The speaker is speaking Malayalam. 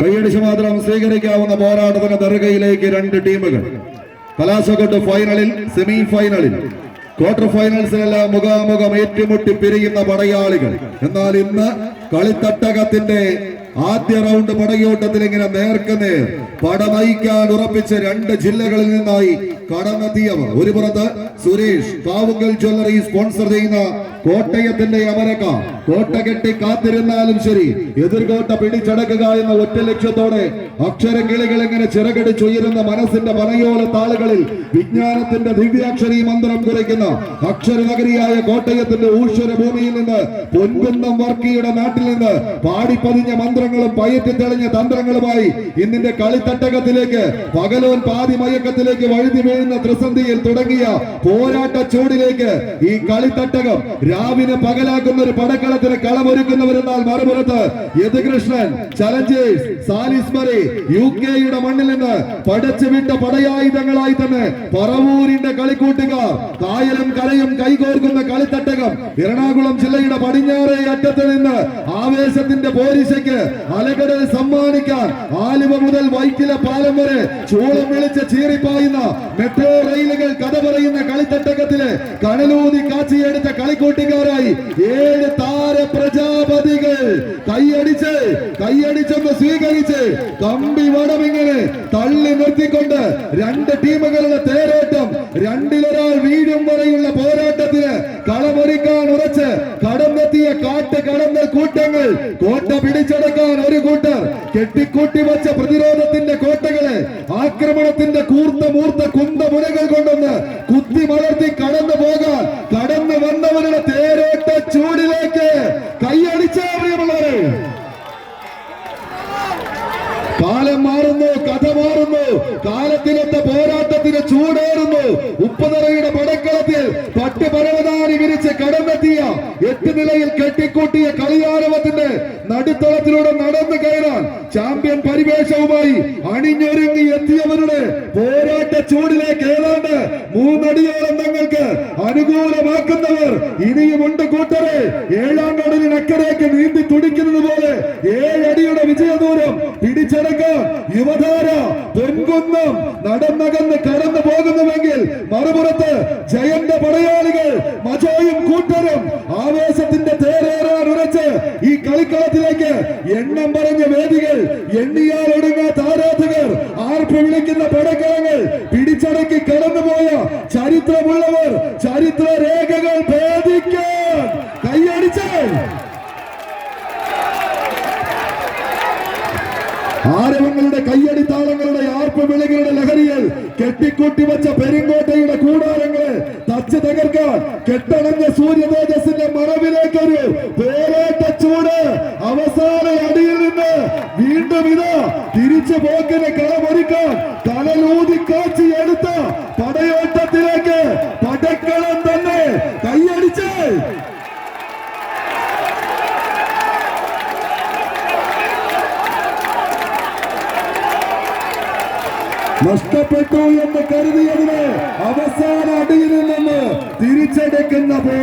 കൈയടിച്ച് മാത്രം സ്വീകരിക്കാവുന്ന പോരാട്ടത്തിന് ദർഗയിലേക്ക് രണ്ട് ടീമുകൾ. കലാശക്കൊട്ട് ഫൈനലിൽ സെമി ഫൈനലിൽ ക്വാർട്ടർ ഫൈനൽസിലെല്ലാം മുഖാമുഖം ഏറ്റുമുട്ടി പിരിയുന്ന പടയാളികൾ. എന്നാൽ ഇന്ന് കളിത്തട്ടകത്തിന്റെ ആദ്യ റൗണ്ട് പടയോട്ടത്തിൽ ഇങ്ങനെ നേർക്കുനേർ. പട നയിക്കാൻ ഉറപ്പിച്ച രണ്ട് ജില്ലകളിൽ നിന്നായി കടന്നെത്തിയവർ. ഒരു പുറത്ത് സുരേഷ് കാവുങ്കൽ ജ്വല്ലറി സ്പോൺസർ ചെയ്യുന്ന കോട്ടയത്തിന്റെ അമരക്ക. കോട്ട കെട്ടി കാത്തിരുന്നാലും ശരി. എതിർകോട്ട പിടിച്ചടക്കുക എന്ന ഒറ്റ ലക്ഷ്യത്തോടെ അക്ഷരകിളികൾ ഇങ്ങനെ ചിറകടിച്ചുയരുന്ന മനസ്സിന്റെ മനയോല താളുകളിൽ വിജ്ഞാനത്തിന്റെ ദിവ്യാക്ഷരി മന്ത്രം കുറിക്കുന്ന അക്ഷരനഗരിയായ കോട്ടയത്തിന്റെ ഊശ്വര ഭൂമിയിൽ നിന്ന് പൊൻകുന്നം വർക്കിയുടെ നാട്ടിൽ നിന്ന് പാടിപ്പതിഞ്ഞ മന്ത്രങ്ങളും പയറ്റി തെളിഞ്ഞ തന്ത്രങ്ങളുമായി ഇന്നിന്റെ കളിത്തട്ടകത്തിലേക്ക് പകലോൻ പാതി മയക്കത്തിലേക്ക് വഴുതി വീഴുന്ന ത്രിസന്ധിയിൽ തുടങ്ങിയ പോരാട്ട ചൂടിലേക്ക് ഈ കളിത്തട്ടകം രാവിനെ പകലാക്കുന്ന ഒരു പടക്കളത്തിന് കളമൊരുക്കുന്നവരെന്നാൽ മറുപുറത്ത് യദുകൃഷ്ണൻ ചലഞ്ചേഴ്സ് സാലിസ്മറി യു കെയുടെ മണ്ണിൽ നിന്ന് പടച്ചുവിട്ട പടയായുധങ്ങളായി തന്നെ പറവൂരിന്റെ കളിക്കൂട്ടുകാർ കായലും കരയും കൈകോർക്കുന്ന കളിത്തട്ടകം എറണാകുളം ജില്ലയുടെ പടിഞ്ഞാറേ അറ്റത്ത് നിന്ന് ആവേശത്തിന്റെ പോരിശയ്ക്ക് അലകടൽ സമ്മാനിക്കാൻ ആലുവ മുതൽ വൈറ്റില പാലം വരെ ചൂളം വിളിച്ച് ചീറിപ്പായുന്ന മെട്രോ റെയിലുകൾ കഥ പറയുന്ന കളിത്തട്ടകത്തിൽ കണലൂതി കാച്ചിയെടുത്ത കളിക്കൂട്ടിക്കാരായി ഏഴ് താര പ്രജാപതികൾ. കൈയടിച്ച് കൈയടിച്ചൊന്ന് സ്വീകരിച്ച് കമ്പി വടമിങ്ങനെ തള്ളി നിർത്തിക്കൊണ്ട് രണ്ട് ടീമുകളുടെ തേരോട്ടം രണ്ടിലൊരാൾ വീഴും വരെയുള്ള പോരാട്ടത്തിന് കളമൊരുക്കാൻ ഉറച്ച് കടന്നെത്തിയ കാട്ട് കടന്ന കൂട്ടങ്ങൾ കോട്ട പിടിച്ചെടുക്കാൻ ഒരു കൂട്ടർ. കെട്ടിക്കൂട്ടി വച്ച പ്രതിരോധത്തിന്റെ കോട്ടകളെ ആക്രമണത്തിന്റെ കൂർത്ത മൂർത്ത കുന്ത മുനകൾ കൊണ്ടൊന്ന് കുത്തി മലർത്തി കടന്നു പോകാൻ കടന്നു വന്നവരുടെ തേരോട്ട ചൂടിലേക്ക് കൈയടിച്ച കാലം മാറുന്നു കഥ മാറുന്നു കാലത്തിനൊത്ത പോരാട്ടത്തിന് ചൂടേറുന്നു. ഉപ്പുതറയുടെ പടക്കളത്തിൽ പട്ട് പരവതാനി വിരിച്ച് കടന്നെത്തിയ എട്ട് നിലയിൽ കെട്ടിക്കൂട്ടിയ കളിയാരവത്തിന്റെ നടുത്തളത്തിലൂടെ നടന്നു കയറാൻ ചാമ്പ്യൻ പരിവേഷവുമായി അണിഞ്ഞൊരുങ്ങി എത്തിയവരുടെ പോരാട്ട ചൂടിലേക്ക് ഏതാണ്ട് മൂന്നടിയോളം തങ്ങൾക്ക് അനുകൂലമാക്കുന്നവർ ഇനിയുമുണ്ട് കൂട്ടരെ. ഏഴാം നീന്തി തുടിക്കുന്നത് പോലെ ഏഴടിയുടെ വിജയദൂരം പിടിച്ചടക്കാൻ യുവതാര പൊൻകുന്നം നടന്നകന്ന് കടന്നു പോകുന്നുവെങ്കിൽ മറുപുറത്ത് ജയന്റെ പടയാളികൾ മജോയും കൂട്ടരും ആവേശത്തിന്റെ തേരേറാൻ ഉറച്ച് ഈ കളിക്കളത്തിലേക്ക് എണ്ണം പറഞ്ഞ വേദികൾ എണ്ണിയാൽ ഒടുങ്ങാത്ത ആരാധകർ ആർപ്പ് വിളിക്കുന്ന പടക്കളങ്ങൾ പിടിച്ചടക്കി കടന്നുപോയ ചരിത്രമുള്ളവർ ചരിത്ര രേഖകൾ ഭേദിക്കാൻ കൈയടിച്ച് ആരവങ്ങളുടെ കയ്യടി താളങ്ങളുടെ ആർപ്പ് വിളികളുടെ ലഹരിയിൽ കെട്ടിക്കൂട്ടി വെച്ച പെരിങ്കോട്ടയുടെ കൂടാരങ്ങളെ തച്ച് തകർക്കാൻ കെട്ടണഞ്ഞ സൂര്യ തേജസ്സിന്റെ മറവിലേക്കൊരു പോരാട്ട ചൂട് അവസാന അടിയിൽ നിന്ന് വീണ്ടും ഇത് തിരിച്ചു പോക്കിന് കളമൊരുക്കാൻ തലലൂതി കാച്ചി എടുത്ത പടയോട്ടത്തിലേക്ക് പടക്കളം തന്നെ കൈയടിച്ച് നഷ്ടപ്പെട്ടു എന്ന് കരുതിയതിന് അവസാന അടിയിൽ നിന്ന് തിരിച്ചെടുക്കുന്ന പോലെ